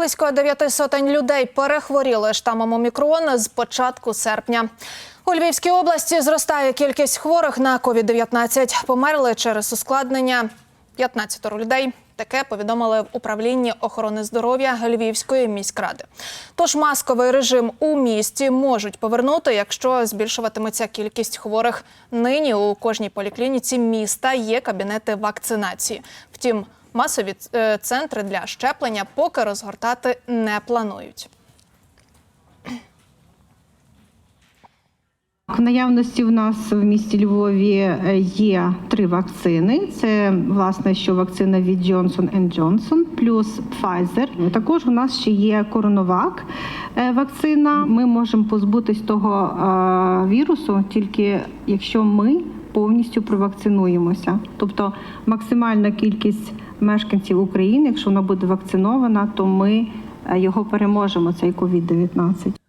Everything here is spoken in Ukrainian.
Близько дев'яти сотень людей перехворіли штамом омікрон з початку серпня. У Львівській області зростає кількість хворих на COVID-19. Померли через ускладнення 15 людей. Таке повідомили в управлінні охорони здоров'я Львівської міськради. Тож масковий режим у місті можуть повернути, якщо збільшуватиметься кількість хворих. Нині у кожній поліклініці міста є кабінети вакцинації. Втім, масові е, центри для щеплення поки розгортати не планують. В наявності в нас в місті Львові е, є три вакцини. Це власне, що вакцина від Johnson Johnson плюс Pfizer. Також у нас ще є Коронавак е, вакцина. Ми можемо позбутись того вірусу тільки якщо ми повністю провакцинуємося. Тобто максимальна кількість мешканців України, якщо вона буде вакцинована, то ми е, його переможемо. Цей COVID-19.